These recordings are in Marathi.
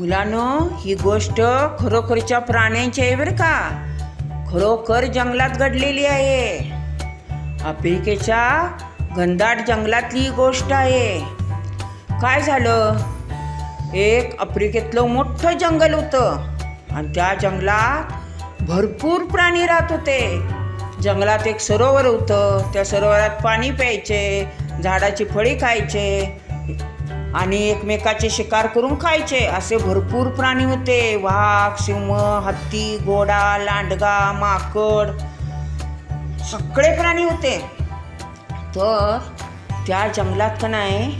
मुलांनो ही गोष्ट खरोखरच्या प्राण्यांची आहे बरं का. खरोखर जंगलात घडलेली आहे. आफ्रिकेच्या घनदाट जंगलातली ही गोष्ट आहे. काय झालं? एक आफ्रिकेतलं मोठं जंगल होतं. आणि त्या जंगलात भरपूर प्राणी राहत होते. जंगलात एक सरोवर होतं. त्या सरोवरात पाणी प्यायचे झाडाची फळी खायचे आणि एकमेकाचे शिकार करून खायचे. असे भरपूर प्राणी होते. वाघ सिंह हत्ती घोडा लांडगा माकड सगळे प्राणी होते. तर त्या जंगलात का नाही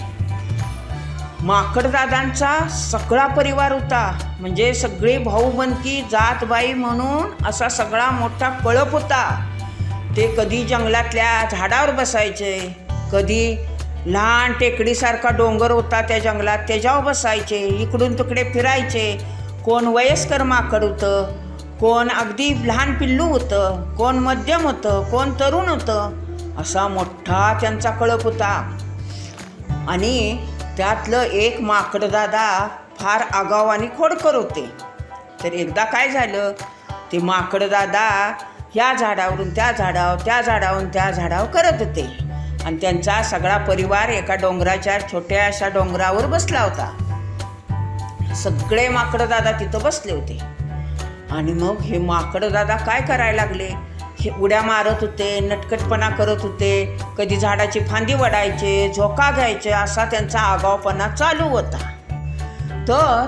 माकडदादांचा सगळा परिवार होता. म्हणजे सगळे भाऊबंदकी जातबाई म्हणून असा सगळा मोठा कळप होता. ते कधी जंगलातल्या झाडावर बसायचे कधी लहान टेकडीसारखा डोंगर होता त्या जंगलात. त्याच्यावर बसायचे इकडून तिकडे फिरायचे. कोण वयस्कर माकड होतं कोण अगदी लहान पिल्लू होतं कोण मध्यम होतं कोण तरुण होतं असा मोठा त्यांचा कळप होता. आणि त्यातलं एक माकडदादा फार आगाव आणि खोडकर होते. तर एकदा काय झालं ते माकडदादा ह्या झाडावरून त्या झाडावर त्या झाडावरून त्या झाडावर करत होते. आणि त्यांचा सगळा परिवार एका डोंगराच्या छोट्या अशा डोंगरावर बसला होता. सगळे माकडदादा तिथं बसले होते. आणि मग हे माकडदादा काय करायला लागले? हे उड्या मारत होते नटकटपणा करत होते कधी झाडाची फांदी वडायचे झोका घ्यायचे असा त्यांचा आगावपणा चालू होता. तर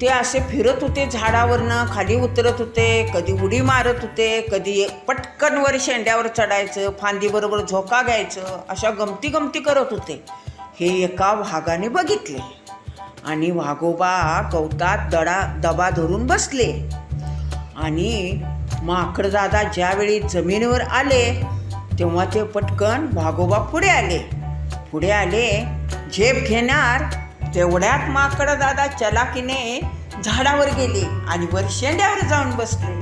ते असे फिरत होते झाडावरनं खाली उतरत होते कधी उडी मारत होते कधी पटकन वर शेंड्यावर चढायचं फांदीबरोबर झोका घ्यायचं अशा गमती गमती करत होते. हे एका वाघाने बघितले. आणि वाघोबा गवतात दडा दबा धरून बसले. आणि माकडदादा ज्यावेळी जमिनीवर आले तेव्हा ते पटकन वाघोबा पुढे आले. पुढे आले झेप घेणार तेवढ्यात माकडदादा चलाकीने झाडावर गेले आणि वर शेंड्यावर जाऊन बसले.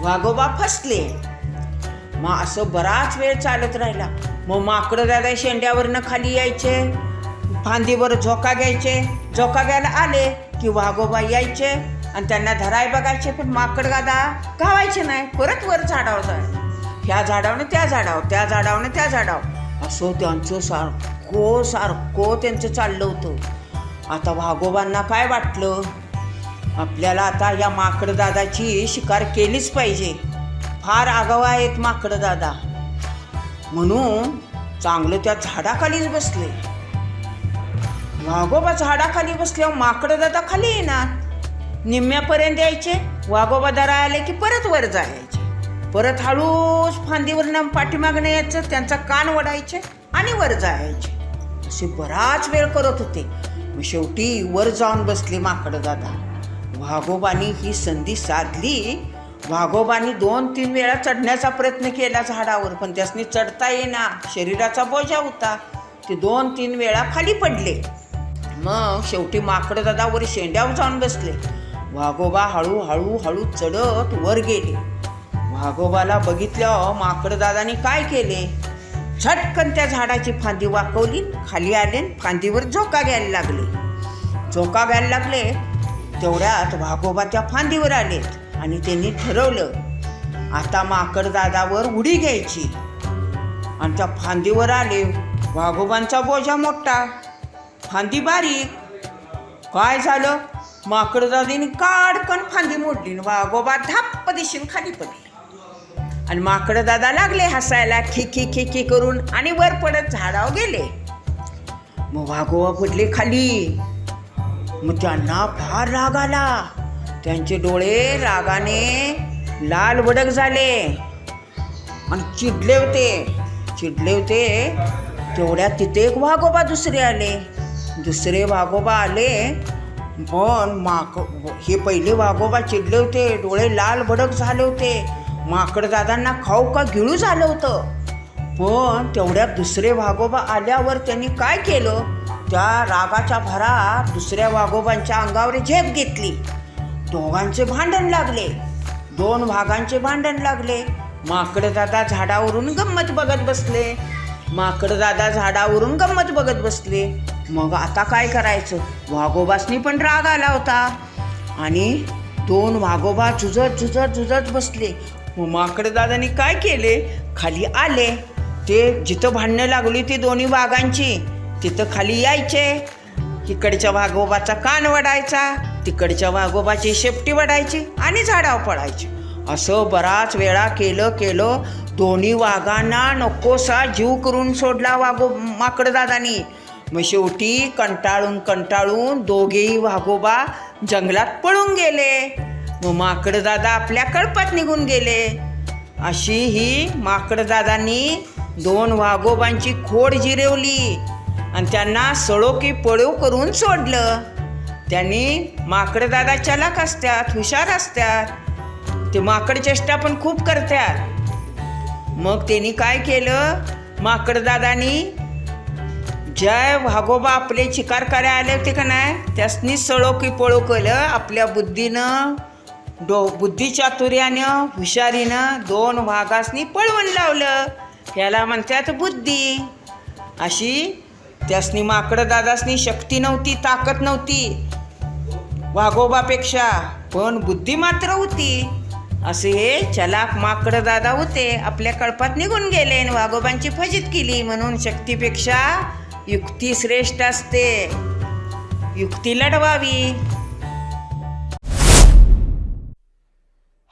वाघोबा फसले. मग असं बराच वेळ चालत राहिला. मग माकडं दादा शेंड्यावरनं खाली यायचे. फांदीवर झोका घ्यायचे. झोका घ्यायला आले की वाघोबा यायचे आणि त्यांना धराय बघायचे पण माकड गादा गावायचे नाही. परत वर झाडावर जायचे. ह्या झाडावनं त्या झाडावर त्या झाडावनं त्या झाडावर. असं त्यांचं सारखं सारखं त्यांचं चाललं होतं. आता वाघोबांना काय वाटलं? आपल्याला आता या माकडदादाची शिकार केलीच पाहिजे. फार आगाव आहेत माकडदादा. म्हणून चांगलं त्या झाडाखालीच बसले. वाघोबा झाडाखाली बसल्यावर माकडदादा खाली येणार. निम्म्यापर्यंत यायचे वाघोबा दरा आले की परत वर जायचे. परत हळूच फांदीवरनं पाठीमागणं यायचं त्यांचा कान वडायचे आणि वर जायचे. असे बराच वेळ करत होते. शेवटी वर जाऊन बसले माकडं दादा. वाघोबानी ही संधी साधली. वाघोबानी दोन तीन वेळा चढण्याचा प्रयत्न केला झाडावर पण त्यासनी चढता येईना. शरीराचा बोजा होता. ते दोन तीन वेळा खाली पडले. मग शेवटी माकडं दादा वर शेंड्यावर जाऊन बसले. वाघोबा हळूहळू हळू चढत वर गेले. वाघोबाला बघितल्यावर माकडं दादानी काय केले? झटकन त्या झाडाची फांदी वाकवली खाली आले आणि फांदीवर झोका घ्यायला लागले. झोका घ्यायला लागले तेवढ्यात वाघोबा त्या फांदीवर आलेत आणि त्यांनी ठरवलं आता माकड दादावर उडी घ्यायची. आणि त्या फांदीवर आले वाघोबांचा बोजा मोठा. फांदी बारीक. काय झालं? माकड दादीने काडकन फांदी मोडली आणि वाघोबा धाप्प दिशीन खाली पडली. आणि माकडं दादा लागले हसायला खिकी खिकी करून आणि वर पडत झाडावर गेले. मग वाघोबा पडले खाली. मग त्यांना फार राग आला. त्यांचे डोळे रागाने लाल भडक झाले. आणि चिडले होते. चिडले होते. तेवढ्यात तिथे एक वाघोबा दुसरे आले. दुसरे वाघोबा आले. पण माक हे पहिले वाघोबा चिडले होते. डोळे लाल भडक झाले होते. माकडदादांना खाऊ का गिळू झालं होतं. पण तेवढ्यात दुसरे वाघोबा आल्यावर त्यांनी काय केलं? त्या रागाच्या भरात दुसऱ्या वाघोबांच्या अंगावर झेप घेतली. दोघांचे भांडण लागले. दोन वाघांचे भांडण लागले. माकडदादा झाडावरून गंमत बघत बसले. माकडदादा झाडावरून गंमत बघत बसले. मग आता काय करायचं? वाघोबासनी पण राग आला होता. आणि दोन वाघोबा झुजत झुजत झुजत बसले. मग माकडे काय केले? खाली आले. ते जिथं भांडणं लागली ती दोन्ही वाघांची तिथं खाली यायचे. इकडच्या वाघोबाचा कान वडायचा तिकडच्या वाघोबाची शेपटी वडायची आणि झाडावर पडायची. असं बराच वेळा केलं केलं. दोन्ही वाघांना नकोसा जीव करून सोडला वाघो माकडदादानी मग शेवटी कंटाळून कंटाळून दोघेही वाघोबा जंगलात पळून गेले. मग माकडदादा आपल्या कळपात निघून गेले. अशी ही माकडदादांनी दोन वाघोबांची खोड जिरवली आणि त्यांना सळो की पळो करून सोडलं. त्यांनी माकडदादा चलाक असतात हुशार असतात. ते माकड चेष्टा पण खूप करतात. मग त्यांनी काय केलं? माकडदादानी जय वाघोबा आपले शिकार करायला आले होते का नाही? त्यासनी सळो की पळो केलं आपल्या बुद्धीनं. डो बुद्धिचातुर्यानं हुशारीनं दोन वाघासनी पळवून लावलं. याला म्हणतात बुद्धी. अशी त्यासनी माकडं दादासनी शक्ती नव्हती ताकद नव्हती वाघोबापेक्षा पण बुद्धी मात्र होती. असे हे चलाक माकडं दादा होते आपल्या कळपात निघून गेले आणि वाघोबांची फजित केली म्हणून शक्तीपेक्षा युक्ती श्रेष्ठ असते. युक्ती लढवावी.